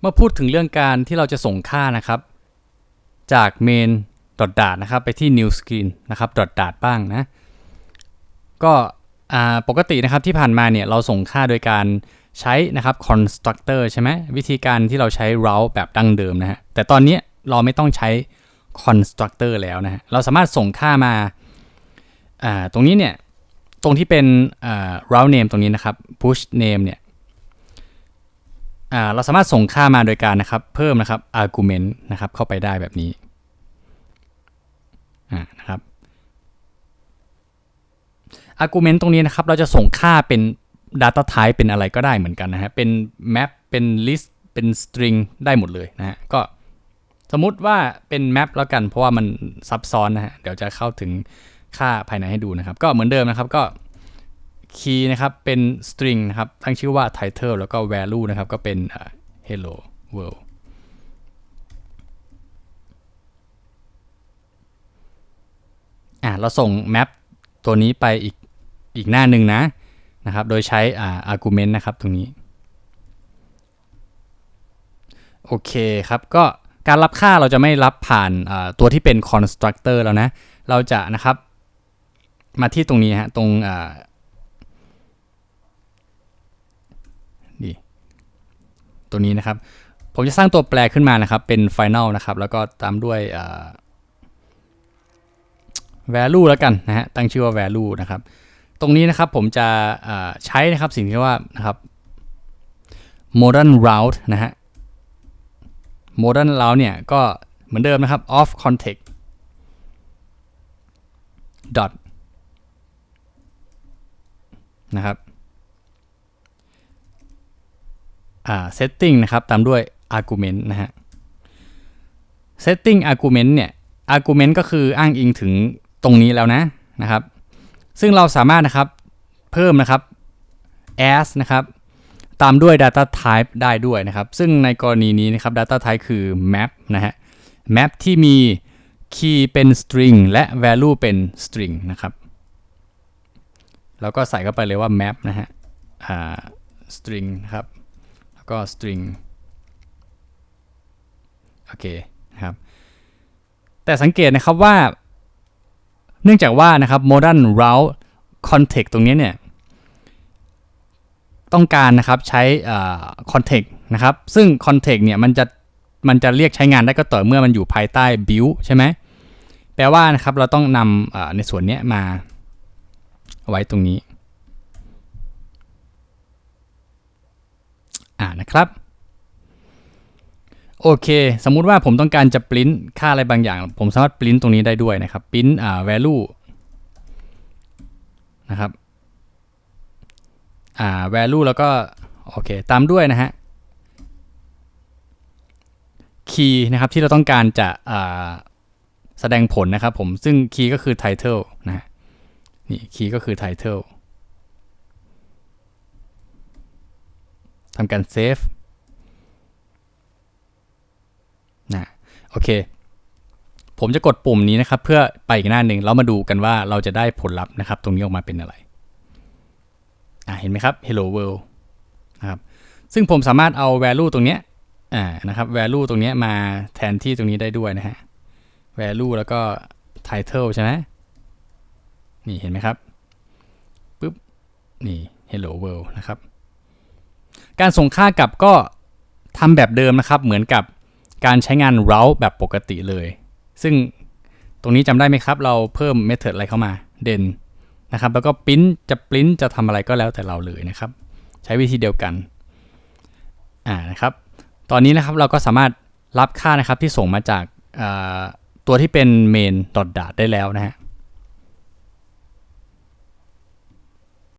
เมื่อพูดถึงเรื่องการที่เราจะส่งค่านะครับ จาก main dot dart นะครับไปที่ new screen นะครับ dot dart บ้างนะก็ปกตินะครับที่ผ่านมาเนี่ยเราส่งค่าโดยการใช้นะครับ constructor ใช่ไหมวิธีการที่เราใช้ route แบบดั้งเดิมนะฮะแต่ตอนนี้เราไม่ต้องใช้ constructor แล้วนะฮะเราสามารถส่งค่ามาาตรงนี้เนี่ยตรงที่เป็นอ่า route name ตรงนี้นะครับ push name เนี่ย เราสามารถส่งค่ามาโดยการนะครับ เพิ่มนะครับ argument นะครับเข้าไปได้แบบนี้อ่านะครับ argument ตรงนี้นะครับ เราจะส่งค่าเป็น data type เป็นอะไรก็ได้เหมือนกันนะฮะเป็น map เป็น list เป็น string ได้หมดเลยนะฮะก็สมมุติว่าเป็น map แล้วกันเพราะว่ามันซับซ้อนนะฮะเดี๋ยวจะเข้าถึงค่าภายในให้ดูนะครับ ก็เหมือนเดิมนะครับก็ key นะครับเป็น string นะครับตั้งชื่อว่า title แล้วก็ value นะครับก็เป็น hello world อ่าเราส่ง map ตัวนี้ไปอีกอีกหน้าหนึ่งนะนะครับโดยใช้อ่า argument นะครับตรงนี้ โอเคครับก็การรับค่าเราจะไม่รับผ่านตัวที่เป็น constructor แล้วนะ เราจะนะครับมาที่ตรงนี้ฮะตรงอ่านี่ ตัวนี้นะครับ ผมจะสร้างตัวแปรขึ้นมานะครับ เป็น final นะครับ แล้วก็ตามด้วย value แล้วกันนะฮะ ตั้งชื่อว่า value นะครับ ตรงนี้นะครับผมจะใช้นะครับสิ่งที่ว่านะครับ modern route นะฮะ modern route เนี่ยก็เหมือนเดิมนะครับ off context dot นะครับอ่า setting นะครับ ตามด้วย argument นะฮะ setting argument เนี่ย argument ก็คืออ้างอิงถึงตรงนี้แล้วนะนะครับ ซึ่งเราสามารถนะครับเพิ่มนะครับ as นะครับ ตามด้วย data type ได้ด้วยนะครับ ซึ่งในกรณีนี้นะครับ data type คือ map นะฮะ map ที่มี key เป็น string และ value เป็น string นะครับ แล้วก็ใส่เข้าไปเลยว่า map นะฮะ string นะครับ ก็ string โอเคนะครับ แต่สังเกตนะครับว่า เนื่องจากว่านะครับ modern route context ตรงนี้เนี่ย ต้องการนะครับใช้ context นะครับ ซึ่ง context เนี่ยมันจะมันจะเรียกใช้งานได้ก็ต่อเมื่อมันอยู่ภายใต้ build ใช่ไหมแปลว่านะครับเราต้องนำในส่วนนี้มาไว้ตรงนี้ อ่า นะครับ โอเค สมมุติว่าผมต้องการจะปริ้นค่าอะไรบางอย่าง ผมสามารถปริ้นตรงนี้ได้ด้วยนะครับปริ้นอ่า value นะครับอ่า value แล้วก็โอเค ตามด้วยนะฮะ key นะครับที่เราต้องการจะอ่าแสดงผลนะครับผมซึ่ง key ก็คือ title นะฮะนี่ key ก็คือ title ทำการ save นะโอเค ผมจะกดปุ่มนี้นะครับ เพื่อไปอีกหน้าหนึ่งแล้วมาดูกันว่าเราจะได้ผลลัพธ์นะครับ ตรงนี้ออกมาเป็นอะไรอ่าเห็นไหมครับ hello world นะครับซึ่งผมสามารถเอา value ตรงเนี้ยอ่านะครับ value ตรงเนี้ยมาแทนที่ตรงนี้ได้ด้วยนะฮะ value แล้วก็ title ใช่ไหมนี่เห็นไหมครับปุ๊บนี่ hello world นะครับ การส่งค่ากลับก็ทำแบบเดิมนะครับ เหมือนกับการใช้งาน route แบบปกติเลย ซึ่งตรงนี้จำได้ไหมครับ เราเพิ่ม method อะไรเข้ามา den นนะครับ แล้วก็ print จะ print จะทำอะไรก็แล้วแต่เราเลยนะครับ ใช้วิธีเดียวกัน อ่านะครับ ตอนนี้นะครับเราก็สามารถรับค่านะครับที่ส่งมาจากตัวที่เป็น main dot dart ได้แล้วนะฮะ